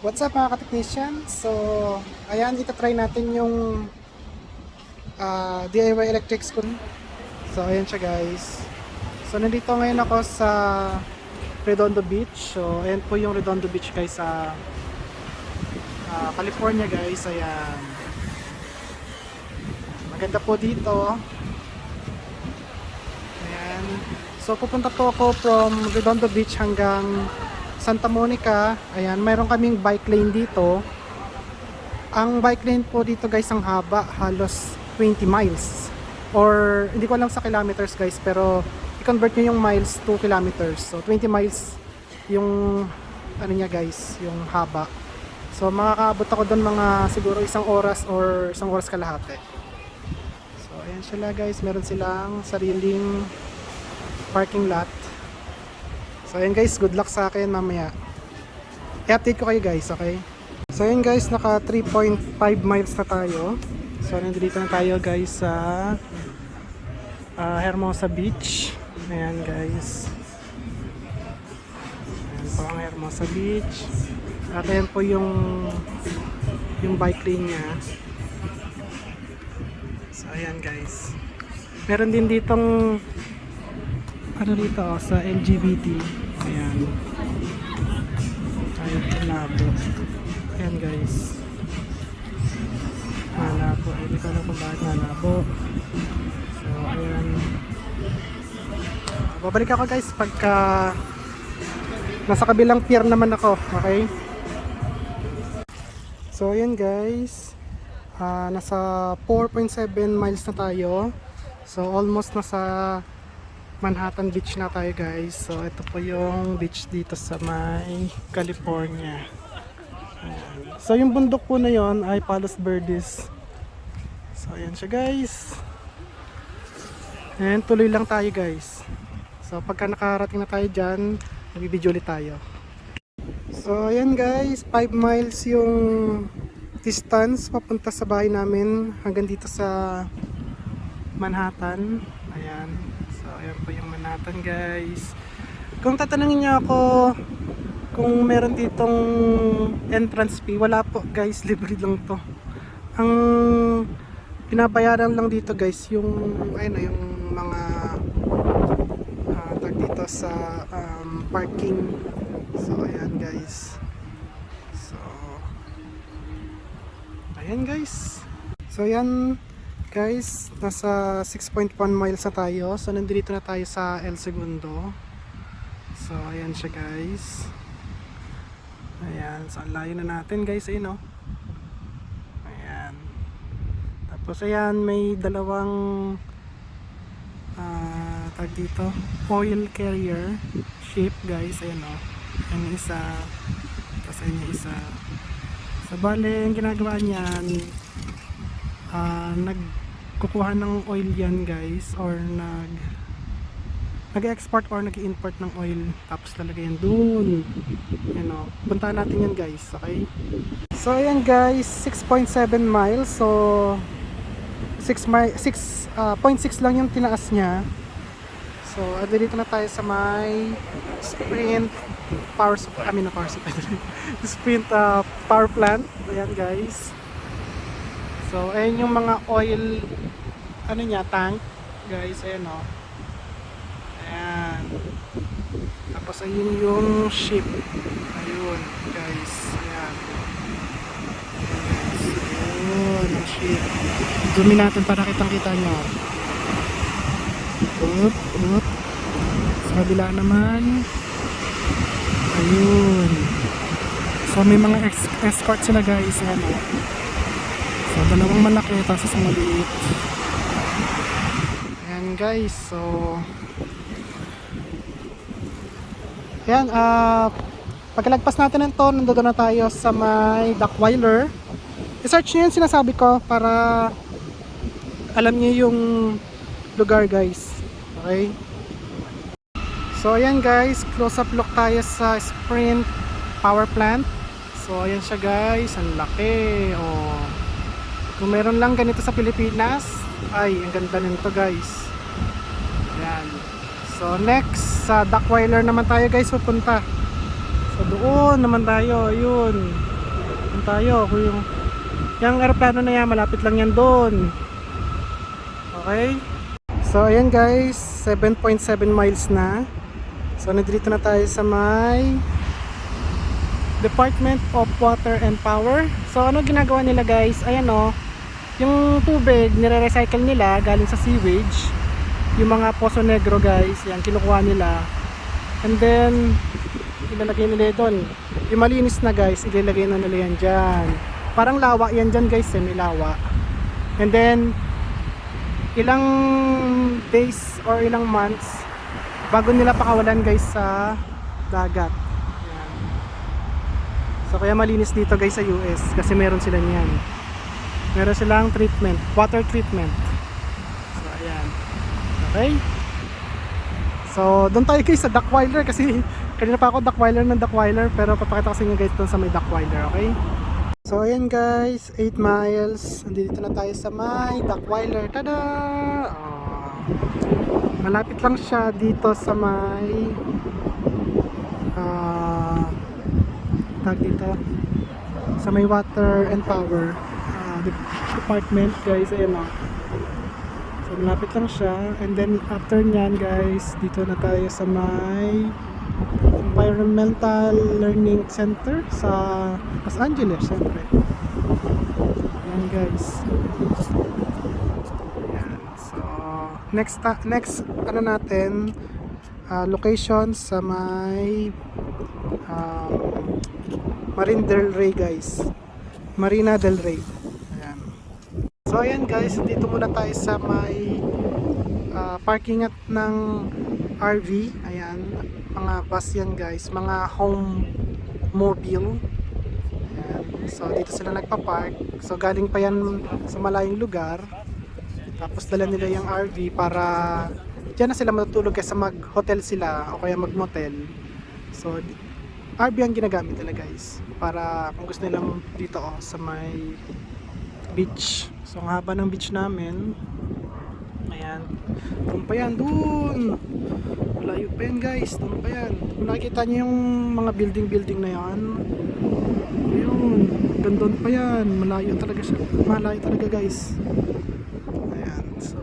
What's up mga ka-technician? So, ayan, ito-try natin yung ah, DIY electric school. So, ayan siya guys. So, nandito ngayon ako sa Redondo Beach. So, ayan po yung Redondo Beach guys sa ah, California guys. Ayan. Maganda po dito. Ayan. So, pupunta po ako from Redondo Beach hanggang Santa Monica. Ayan, mayroon kaming bike lane dito. Ang bike lane po dito guys ang haba, halos 20 miles. Or hindi ko alam sa kilometers guys, pero i-convert nyo yung miles to kilometers. So 20 miles yung ano niya guys, yung haba. So makakaabot ako doon mga siguro isang oras or isang oras kalahati. So ayan sila guys, meron silang sariling parking lot. So ayun guys, good luck sa akin mamaya. I-update ko kayo guys, okay? So ayun guys, naka 3.5 miles na tayo. So nandito na tayo guys sa ah, Hermosa Beach. Ayan guys. Ayan po ang Hermosa Beach. At ayan po yung yung bike lane niya. So ayan guys. Meron din ditong ano dito sa LGBT. Ayan. Ayan, labo. Ayan guys. Nalabo. Ay, Hindi ko alam kung bakit nalabo. So, ayan. Babalik ako guys pagka nasa kabilang pier naman ako. Okay? So, ayan guys. Ah, nasa 4.7 miles na tayo. So, almost nasa Manhattan Beach na tayo guys. So ito po yung beach dito sa may California. So yung bundok po na yon ay Palos Verdes. So ayan siya guys. And tuloy lang tayo guys. So pagka nakarating na tayo dyan, nagbibideo ulit tayo. So ayan guys, 5 miles yung distance papunta sa bahay namin hanggang dito sa Manhattan. Ayan. Ayan po yung Manhattan guys. Kung tatanungin niyo ako kung meron ditong entrance fee, wala po guys, libre lang to. Ang pinabayaran lang dito guys, yung ayun na, yung mga tag dito sa um, parking. So, ayan guys. So, ayan guys. So, ayan guys, nasa 6.1 miles na tayo. So, nandito na tayo sa El Segundo. So, ayan siya guys. Ayan, so layo na natin guys, ayun oh. Ayan. Tapos ayan, may dalawang ah tag dito, oil carrier ship guys, ayan oh. Ayan yung isa. Tapos ayan yung isa. So, bale, ang ginagawa niyan, ah nagkukuha ng oil yan guys or nag nag-export or nag-import ng oil. Tapos talaga yan dun. You know, puntahan natin yan guys okay? So ayan guys 6.7 miles. So 6 mi 6 0.6 lang yung tinaas niya. So dito na tayo sa may sprint power supply I mean na power supply sprint ah, power plant. Ayan guys So, ayan yung mga oil, ano niya, tank. Guys, ayan o. Ayan. Tapos, ayun yung ship. Ayun, guys. Ayan. Ayun, yung ship. Zoomin natin para kitang-kita nyo. Oop, oop. Sa kabila naman. Ayun. So, may mga escort sila guys. Ayan o. So, dalawang malaki, tapos isang maliit. Ayan guys, so... Ayan, ah... pagkalagpas natin ng to, nandito na tayo sa may Duckweiler. I-search nyo yung sinasabi ko para alam niyo yung lugar guys. Okay? So ayan guys, close up look tayo sa Sprint Power Plant. So ayan siya guys, ang laki. Oh. Kung meron lang ganito sa Pilipinas, ay, ang ganda nito guys. Ayan. So next, sa Duckweiler naman tayo guys pupunta. So doon naman tayo, ayun. Doon tayo. Kung yung, yung aeroplano na yan, malapit lang yan doon. Okay? So, ayan guys. 7.7 miles na. So, nandito na tayo sa may Department of Water and Power. So, ano ginagawa nila guys? Ayan o. yung tubig, nire-recycle nila galing sa sewage. Yung mga poso negro guys, yan, kinukuha nila. And then, ilalagay nila doon. Yung malinis na guys, ilalagay na nila yan dyan. Parang lawa yan dyan guys, eh, may lawa. And then, ilang days or ilang months bago nila pakawalan guys sa dagat. Yan. So kaya malinis dito guys sa US kasi meron sila niyan. Meron silang treatment, water treatment. So ayan. Okay? So doon tayo guys sa Duckweiler kasi kanina pa ako Duckweiler ng Duckweiler pero papakita ko sa inyo guys doon sa may Duckweiler, okay? So ayan guys, 8 miles. Nandito na tayo sa may Duckweiler. Tada! Ah, malapit lang siya dito sa may ah tag dito sa may water and power department guys ayan o so malapit lang siya. And then after nyan guys dito na tayo sa may environmental learning center sa Los Angeles syempre. Yan guys. Yan so next next ano natin ah, location sa may um, Marina del Rey guys. Marina del Rey. ayan. So ayan guys dito muna tayo sa may ah, parking at ng RV ayan mga bus yan guys mga home mobile ayan. so dito sila nagpa-park so galing pa yan sa malayong lugar tapos dala nila yung RV para Diyan na sila matutulog kaysa mag-hotel sila o kaya mag-motel. So, RV ang ginagamit nila guys. Para kung gusto nilang dito oh, sa may beach. So, ang haba ng beach namin. Ayan. Doon pa yan, doon. Malayo pa yan guys. Doon pa yan. Kung nakikita niyo yung mga building-building na yan. Ayun. Gandun pa yan. Malayo talaga siya. Malayo talaga guys. Ayan. So,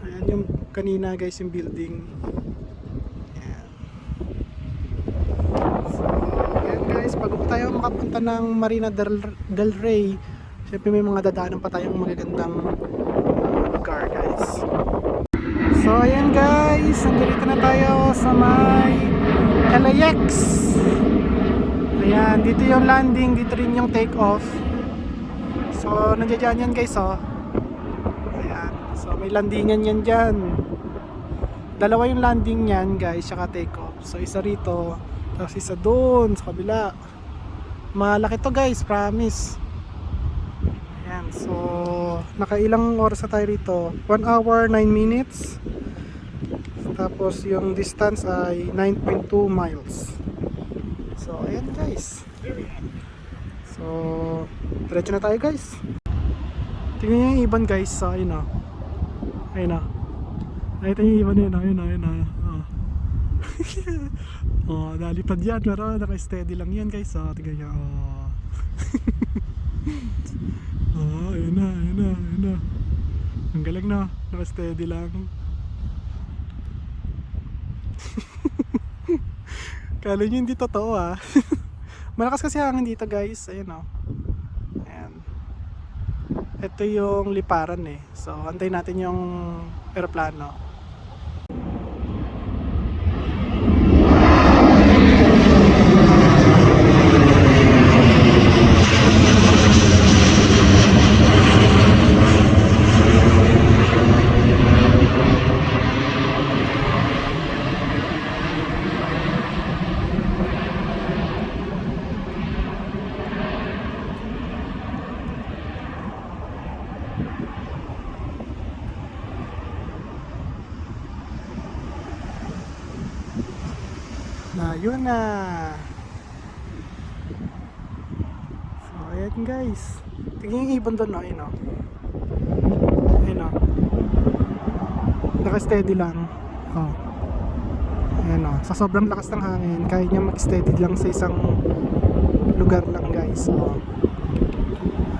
ayan yung kanina guys yung building. Ayan. So, ayan guys, bago tayo makapunta ng Marina del, del Rey, syempre may mga dadaanan pa tayong magagandang uh, lugar guys. So ayan guys, nandito na tayo sa may LAX. Ayan, dito yung landing, dito rin yung take off. So nandiyan yan guys oh. Ayan, so may landingan yan dyan. Dalawa yung landing niyan guys, saka take off. So isa rito, tapos isa doon sa kabila. Malaki to guys, promise. So nakailang oras na tayo rito? 1 hour 9 minutes. Tapos yung distance ay 9.2 miles. So ayan guys. So diretso na tayo guys. Tingnan niyo yung ibon guys. So ayun o. Ayun o. Nakita niyo yung ibon yun. Ayun o. Ayun o. Oh. oh, nalipad yan. Pero naka-steady lang yan guys. So tingnan niyo. Oh. oh, ayun na. Ayun na. Ayun na. Ang galing na. Naka-steady lang. Kala nyo hindi totoo ah. Malakas kasi hangin dito guys. Ayun o. Ayan. Ito yung liparan eh. So, antayin natin yung aeroplano. Na, yun na. So, ayan guys. Tingnan yung ibon doon, no? Ayun, no? Ayun, no? Naka-steady lang. Oh. Ayan, no? Sa sobrang lakas ng hangin, kaya niya mag-steady lang sa isang lugar lang, guys. Oh.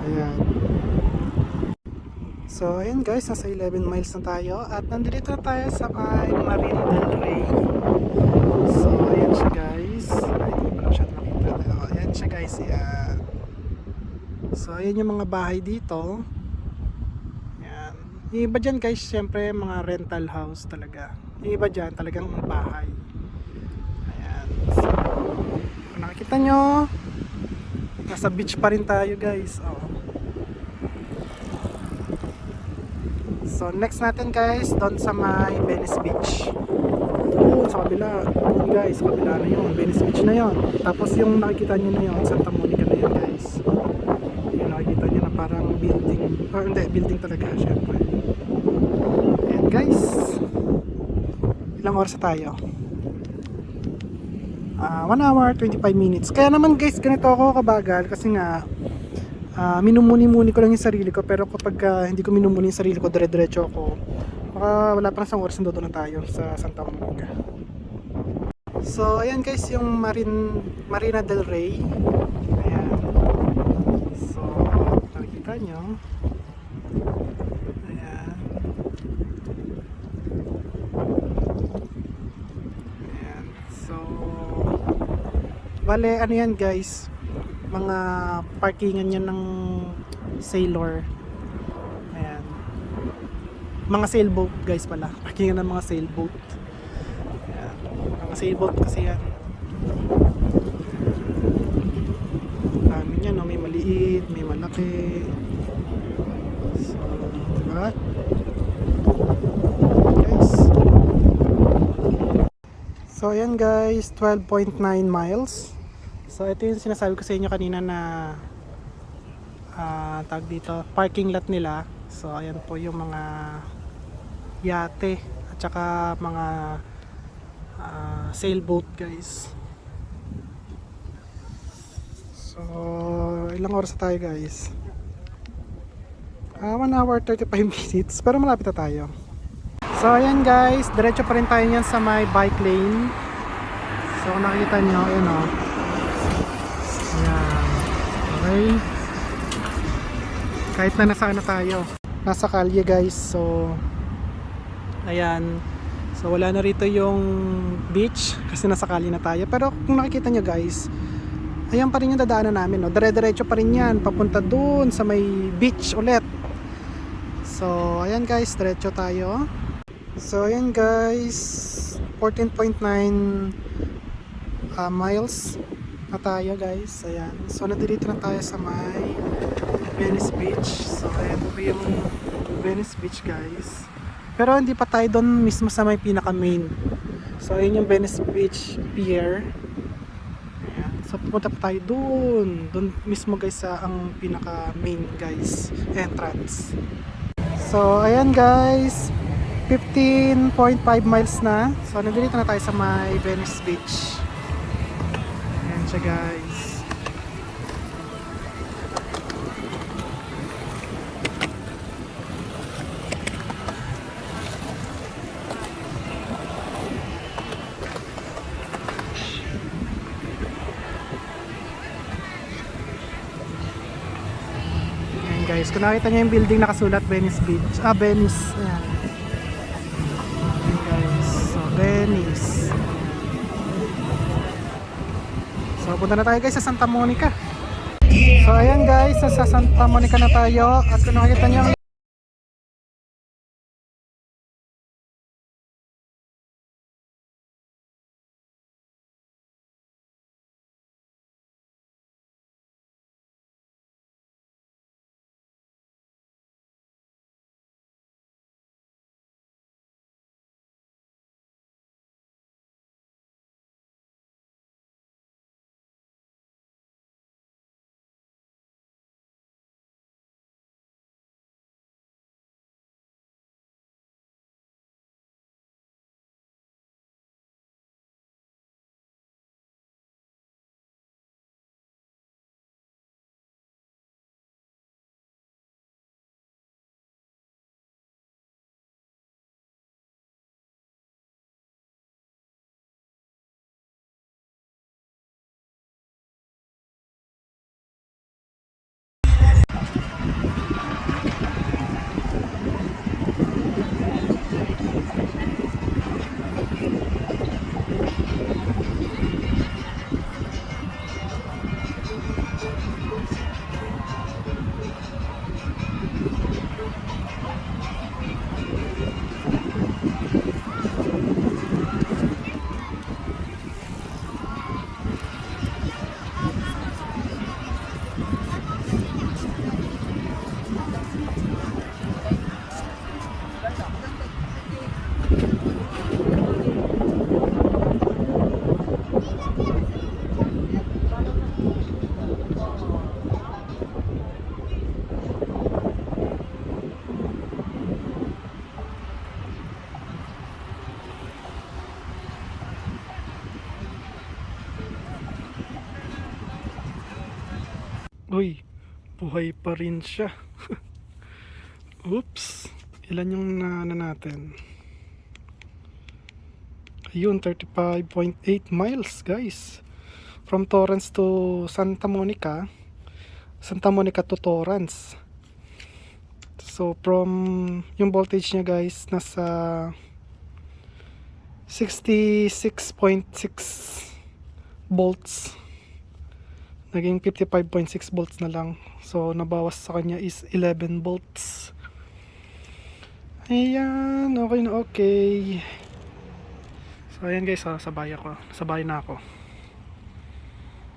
Ayan. So, ayan guys, nasa 11 miles na tayo at nandito na tayo sa may Marine del Rey. So, ayan siya guys. Ay, hindi ko pala siya nakita. Oh, ayan siya guys. Ayan. So, ayan yung mga bahay dito. Ayan. Yung iba dyan guys, syempre mga rental house talaga. Yung iba dyan talagang bahay. Ayan. So, kung nakikita nyo, nasa beach pa rin tayo guys. Oh. So next natin guys, doon sa may Venice Beach. Doon sa kabila. Doon guys, sa kabila na yun. Venice Beach na yun. Tapos yung nakikita nyo na yun, Santa Monica na yun guys. Yung nakikita nyo na parang building. Or hindi, building talaga syempre. Ayan guys. Ilang oras tayo? Ah, 1 hour 25 minutes. Kaya naman guys, ganito ako kabagal kasi nga ah, minumuni-muni ko lang yung sarili ko pero kapag ah, hindi ko minumuni yung sarili ko, dire-diretso ako. Baka wala pa isang oras na na tayo sa Santa Monica. So, ayan guys, yung Marin, Marina del Rey. Ayan. So, nakikita nyo. Ayan. Ayan. So, bale, ano yan guys, mga parkingan yan ng sailor. Ayan. Mga sailboat guys pala. Parkingan ng mga sailboat. Ayan. Mga sailboat kasi yan. Dami niya, no? May maliit, may malaki. So, diba? Guys. So, ayan guys, 12.9 miles. So, ito yung sinasabi ko sa inyo kanina na ah tag dito, parking lot nila. So, ayan po yung mga yate at saka mga ah, sailboat guys. So, ilang oras tayo guys? Ah, 1 hour 35 minutes. Pero malapit na tayo. So, ayan guys. Diretso pa rin tayo yan sa may bike lane. So, nakikita nyo, ayan o. Ayan. Okay. Kahit na nasa ano tayo. Nasa kalye guys. So, ayan. So, wala na rito yung beach kasi nasa kalye na tayo. Pero kung nakikita nyo guys, ayan pa rin yung dadaanan namin. No? Dire-diretso pa rin yan. Papunta dun sa may beach ulit. So, ayan guys. Diretso tayo. So, ayan guys. 14.9 ah, miles na tayo guys. Ayan. So, nandito na tayo sa may Venice Beach. So, ayan po yung Venice Beach guys. Pero hindi pa tayo doon mismo sa may pinaka main. So, ayan yung Venice Beach Pier. Ayan. So, pupunta pa tayo doon. Doon mismo guys sa ang pinaka main guys. Entrance. So, ayan guys. 15.5 miles na. So, nandito na tayo sa may Venice Beach. Ayan siya guys. Guys, kung nakita niyo yung building nakasulat Venice Beach, ah Venice. Ayan guys, so Venice. So punta na tayo guys sa Santa Monica. So ayan guys, sa Santa Monica na tayo at kung nakita niyo ang buhay pa rin siya. Oops. Ilan yung na, na natin? Ayun, 35.8 miles, guys. From Torrance to Santa Monica. Santa Monica to Torrance. So, from yung voltage niya, guys, nasa 66.6 volts. Naging 55.6 volts na lang. So, nabawas sa kanya is 11 volts. Ayan, okay na okay. So, ayan guys, ha, sabay ako. Sabay na ako.